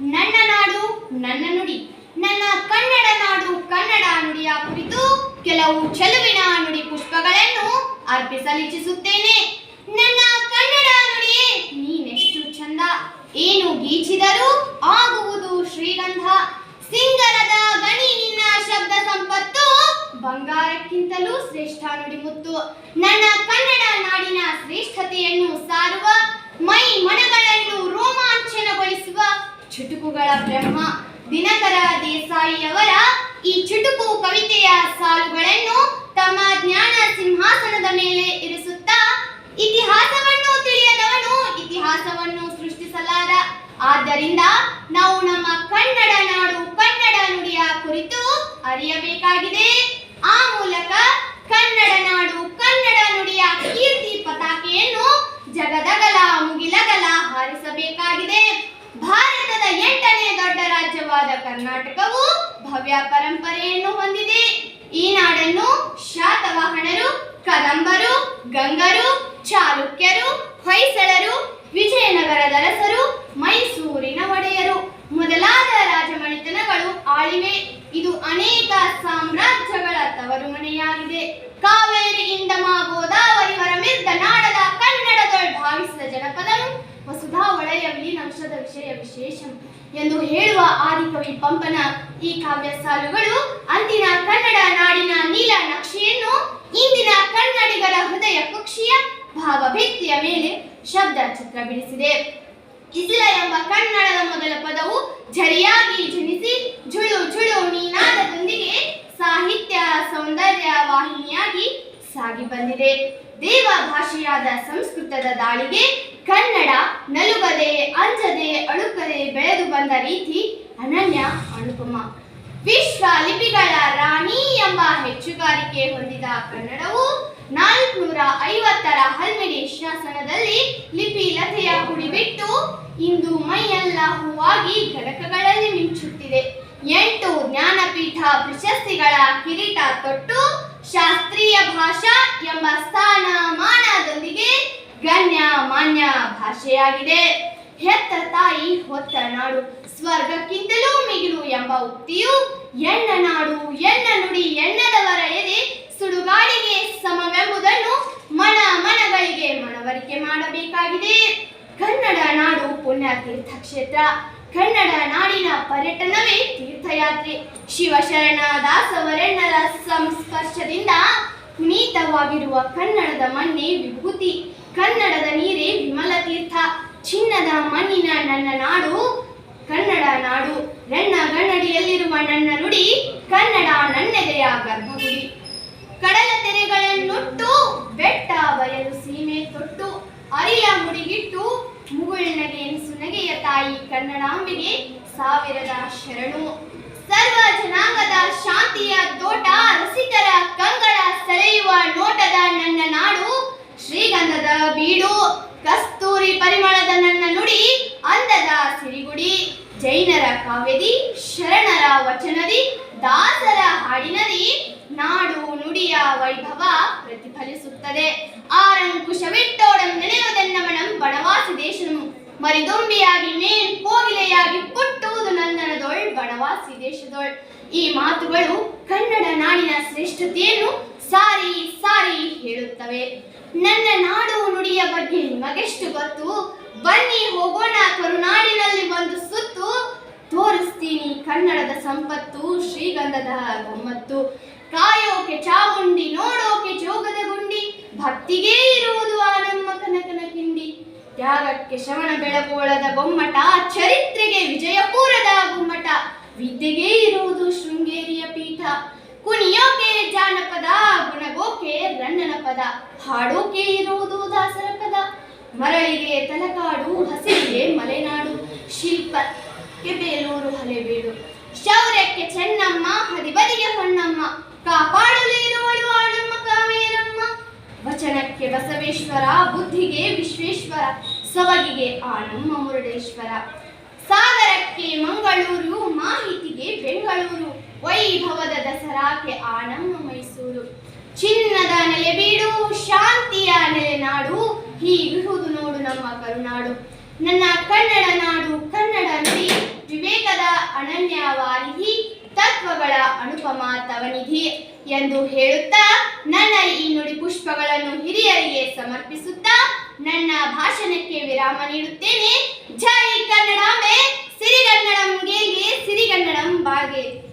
ನನ್ನ ನಾಡು, ನನ್ನ ನುಡಿ. ನನ್ನ ಕನ್ನಡ ನಾಡು, ಕನ್ನಡ ನುಡಿಯ ಕುರಿತು ಕೆಲವು ಚೆಲುವಿನ ನುಡಿ ಪುಷ್ಪಗಳನ್ನು ಅರ್ಪಿಸಲಿಚ್ಛಿಸುತ್ತೇನೆ ನನ್ನ ಕನ್ನಡ ನುಡಿಯೇ ನೀನೆಷ್ಟು ಚಂದ. ಏನು ಗೀಚಿದರೂ ಆಗುವುದು ಶ್ರೀಗಂಧ. ಸಿಂಗರದ ಗಣಿ ನಿನ್ನ ಶಬ್ದ ಸಂಪತ್ತು. ಬಂಗಾರಕ್ಕಿಂತಲೂ ಶ್ರೇಷ್ಠ ನುಡಿಮುತ್ತು ನನ್ನ ಕನ್ನಡ ನಾಡಿನ ಶ್ರೇಷ್ಠತೆಯನ್ನು ಸಾರುವ ಮೈ ಮನಗಳನ್ನು ರೋಮಾಂಚನಗೊಳಿಸುವ ಚುಟುಕುಗಳ ಬ್ರಹ್ಮ ದಿನಕರ ದೇಸಾಯಿಯವರ ಈ ಚುಟುಕು ಕವಿತೆಯ ಸಾಲುಗಳನ್ನು ತಮ್ಮ ಜ್ಞಾನ ಸಿಂಹಾಸನದ ಮೇಲೆ ಇರಿಸುತ್ತಾ ಇತಿಹಾಸವನ್ನು ತಿಳಿಯದವನು, ಇತಿಹಾಸವನ್ನು ಸೃಷ್ಟಿಸಲಾರ ಆದ್ದರಿಂದ ನಾವು ನಮ್ಮ ಕನ್ನಡ ನಾಡು ಕನ್ನಡ ನುಡಿಯ ಕುರಿತು ಅರಿಯಬೇಕಾಗಿದೆ ಆ ಮೂಲಕ ಕನ್ನಡ ನಾಡು ಕನ್ನಡ ನುಡಿಯ ಕೀರ್ತಿ ಪತಾಕೆಯನ್ನು ಜಗದಗಲ ಮುಗಿಲಗಲ ಹಾರಿಸಬೇಕಾಗಿದೆ ಭಾರತದ ಎಂಟನೇ ದೊಡ್ಡ ರಾಜ್ಯವಾದ ಕರ್ನಾಟಕವು ಭವ್ಯ ಪರಂಪರೆಯನ್ನು ಹೊಂದಿದೆ. ಈ ನಾಡನ್ನು ಶಾತವಾಹನರು, ಕದಂಬರು, ಗಂಗರು, ಚಾಲುಕ್ಯರು, ಹೊಯ್ಸಳರು ವಿಜಯನಗರದ ಅರಸರು ಮೈಸೂರಿನ ಒಡೆಯರು. ಮೊದಲಾದ ರಾಜಮನೆತನಗಳು ಆಳಿವೆ. ಇದು ಅನೇಕ ಸಾಮ್ರಾಜ್ಯಗಳ ತವರು ಮನೆಯಾಗಿದೆ ಕನ್ನಡದೊಳ್ ಭಾವಿಸಿದ ಜನಪದಂ ವಸುಧಾ ಒಳೆಯ ಅಂಶದ ವಿಷಯ ವಿಶೇಷಂ ಎಂದು ಹೇಳುವ ಆದಿಕವಿ ಪಂಪನ ಈ ಕಾವ್ಯ ಸಾಲುಗಳು ಅಂದಿನ ಕನ್ನಡ ನಾಡಿನ ನೀಲ ನಕ್ಷೆಯನ್ನು ಇಂದಿನ ಕನ್ನಡಿಗರ ಹೃದಯ ಕುಕ್ಷಿಯ ಭಾವಭಿತ್ತಿಯ ಮೇಲೆ ಶಬ್ದ ಚಿತ್ರ ಬಿಡಿಸಿದೆ. ಇಸಿಲ ಎಂಬ ಕನ್ನಡದ ಮೊದಲ ಪದವು ಝರಿಯಾಗಿ ಜನಿಸಿ ಝುಳು ಝುಳು ನೀನಾದದೊಂದಿಗೆ ಸಾಗಿ ಬಂದಿದೆ. ದೇವ ಭಾಷೆಯಾದ ಸಂಸ್ಕೃತದ ದಾಳಿಗೆ ಕನ್ನಡ ನಲುಗದೆ, ಅಂಜದೆ, ಅಳುಕದೆ ಬೆಳೆದು ಬಂದ ರೀತಿ ಅನನ್ಯ ಅನುಪಮ. ವಿಶ್ವ ಲಿಪಿಗಳ ರಾಣಿ ಎಂಬ ಹೆಚ್ಚುಗಾರಿಕೆ ಹೊಂದಿದ ಕನ್ನಡವು ನಾಲ್ಕುನೂರ ಐವತ್ತರ ಹಲ್ಮಿಡಿ ಶಾಸನದಲ್ಲಿ ಲಿಪಿ ಲತೆಯ ಹುಡಿಬಿಟ್ಟು ಇಂದು ಮೈಯೆಲ್ಲ ಹೂವಾಗಿ ಘಟಕಗಳಲ್ಲಿ ಮಿಂಚುತ್ತಿದೆ. ಎಂಟು ಜ್ಞಾನಪೀಠ ಪ್ರಶಸ್ತಿಗಳ ಕಿರೀಟ ತೊಟ್ಟು ಶಾಸ್ತ್ರೀಯ ಭಾಷಾ ಎಂಬ ಸ್ಥಾನಮಾನದೊಂದಿಗೆ ಗಣ್ಯ ಮಾನ್ಯ ಭಾಷೆಯಾಗಿದೆ. ಹೆತ್ತ ತಾಯಿ, ಹೊತ್ತ ನಾಡು, ಸ್ವರ್ಗಕ್ಕಿಂತಲೂ ಮಿಗಿಲು ಎಂಬ ಉಕ್ತಿಯು ಎಣ್ಣ ನಾಡು, ಎಣ್ಣ ನುಡಿ, ಎಣ್ಣದವರ ಎದೆ ಸುಡುಗಾಡಿಗೆ ಸಮವೆಂಬುದನ್ನು ಮನ ಮನಗಳಿಗೆ ಮನವರಿಕೆ ಮಾಡಬೇಕಾಗಿದೆ. ಕನ್ನಡ ನಾಡು ಪುಣ್ಯ ತೀರ್ಥಕ್ಷೇತ್ರ ಕನ್ನಡ ನಾಡಿನ ಪರ್ಯಟನವೇ ತೀರ್ಥಯಾತ್ರೆ. ಶಿವಶರಣ ದಾಸವರೆಣ್ಣರ ಸಂಸ್ಪರ್ಶದಿಂದ ಪುನೀತವಾಗಿರುವ ಕನ್ನಡದ ಮಣ್ಣೆ ವಿಭೂತಿ. ಕನ್ನಡದ ನೀರೇ ವಿಮಲ ತೀರ್ಥ. ಚಿನ್ನದ ಮಣ್ಣಿನ ನನ್ನ ನಾಡು, ಕನ್ನಡ ನಾಡು. ನನ್ನ ಗನ್ನಡಿಯಲ್ಲಿರುವ ನನ್ನ ನುಡಿ, ಕನ್ನಡ ನನ್ನೆದೆಯ ಗರ್ಭಗುಡಿ. ಕಡಲ ತೆರೆಗಳನ್ನುಟ್ಟು ಬೆಟ್ಟ ತಾಯಿ ಕನ್ನಡಾಂಬೆಗೆ ಸಾವಿರದ ಶರಣು. ಸರ್ವ ಜನಾಂಗದ ಶಾಂತಿಯ ತೋಟ, ರಸಿಕರ ಕಂಗಳ ಸೆಳೆಯುವ ನೋಟದ ನನ್ನ ನಾಡು ಶ್ರೀಗಂಧದ ಬೀಡು. ಕಸ್ತೂರಿ ಪರಿಮಳದ ನನ್ನ ನುಡಿ, ಅಂದದ ಸಿರಿಗುಡಿ. ಜೈನರ ಕಾವ್ಯದಿ, ಶರಣರ ವಚನದಿ, ದಾಸರ ಹಾಡಿನದಿ. ನಾಡು ನುಡಿಯ ವೈಭವ ಪ್ರತಿಫಲಿಸುತ್ತದೆ. ಆರಂಕುಶವಿಟ್ಟು ಮರಿದುಂಬಿಯಾಗಿ ಮೇನ್ ಕೋಗಿಲೆಯಾಗಿ ಪುಟ್ಟುವುದು ನಂದನದೊಳ್ ಬಣವಾಸಿ ದೇಶದೊಳ್. ಈ ಮಾತುಗಳು ಕನ್ನಡ ನಾಡಿನ ಶ್ರೇಷ್ಠತೆಯನ್ನು ಸಾರಿ ಸಾರಿ ಹೇಳುತ್ತವೆ. ನನ್ನ ನಾಡು ನುಡಿಯ ಬಗ್ಗೆ ನಿಮಗೆಷ್ಟು ಗೊತ್ತು? ಬನ್ನಿ ಹೋಗೋಣ, ಕರುನಾಡಿನಲ್ಲಿ ಒಂದು ಸುತ್ತು. ತೋರಿಸ್ತೀನಿ ಕನ್ನಡದ ಸಂಪತ್ತು, ಶ್ರೀಗಂಧದ ಗಮ್ಮತ್ತು. ಕಾಯೋಕೆ ಚಾವುಂಡಿ, ನೋಡೋಕೆ ಜೋಗದ ಗುಂಡಿ. ಭಕ್ತಿಗೆ ಇರುವುದು ಆ ನಮ್ಮ ಕನಕನ ಕಿಂಡಿ ತ್ಯಾಗಕ್ಕೆ ಶ್ರವಣ ಬೆಳಗೋಳದ ಗೊಮ್ಮಟ, ಚರಿತ್ರೆಗೆ ವಿಜಯಪುರದ ಗುಮ್ಮಟ. ವಿದ್ಯೆಗೆ ಇರುವುದು ಶೃಂಗೇರಿಯ ಪೀಠ. ಕುಣಿಯೋಕೆ ಜಾನಪದ, ಗುಣಗೋಕೆ ರಣ್ಣನ ಪದ ಹಾಡೋಕೆ ಇರುವುದು ದಾಸರ ಪದ. ಮರಳಿಗೆ ತಲಕಾಡು, ಹಸಿರಿಗೆ ಮಲೆನಾಡು. ಶಿಲ್ಪಕ್ಕೆ ಬೇಲೂರು ಹಳೆಬೀಡು ಶೌರ್ಯಕ್ಕೆ ಚೆನ್ನಮ್ಮ, ಹದಿಬದಿಗೆ ಹೊನ್ನಮ್ಮ. ಕಾಪಾಡಲು ಇರುವಳು ವಚನಕ್ಕೆ ಬಸವೇಶ್ವರ, ಬುದ್ಧಿಗೆ ವಿಶ್ವೇಶ್ವರ, ಸವಗಿಗೆ ಆ ನಮ್ಮ ಮುರುಡೇಶ್ವರ. ಸಾಗರಕ್ಕೆ ಮಂಗಳೂರು, ಮಾಹಿತಿಗೆ ಬೆಂಗಳೂರು. ವೈಭವದ ದಸರಾಕ್ಕೆ ಆನಮ್ಮ ಮೈಸೂರು. ಚಿನ್ನದ ನೆಲೆಬೀಡು ಶಾಂತಿಯ ನೆಲೆನಾಡು ಹೀಗಿರುವುದು ನೋಡು ನಮ್ಮ ಕರುನಾಡು. ನನ್ನ ಕನ್ನಡ ನಾಡು, ಕನ್ನಡ ವಿವೇಕದ ಅನನ್ಯ ವಾರಿಧಿ ತತ್ವಗಳ ಅನುಪಮ ತವನಿಧಿ ಎಂದು ಹೇಳುತ್ತಾ ನನ್ನ ಈ ನುಡಿ ಪುಷ್ಪಗಳನ್ನು ಹಿರಿಯರಿಗೆ ಸಮರ್ಪಿಸುತ್ತಾ ನನ್ನ ಭಾಷಣಕ್ಕೆ ವಿರಾಮ ನೀಡುತ್ತೇನೆ. ಜೈ ಕನ್ನಡಾಂಬೆ ಸಿರಿಗನ್ನಡಂಗೆ ಸಿರಿಗನ್ನಡಂ ಬಾಗೆ.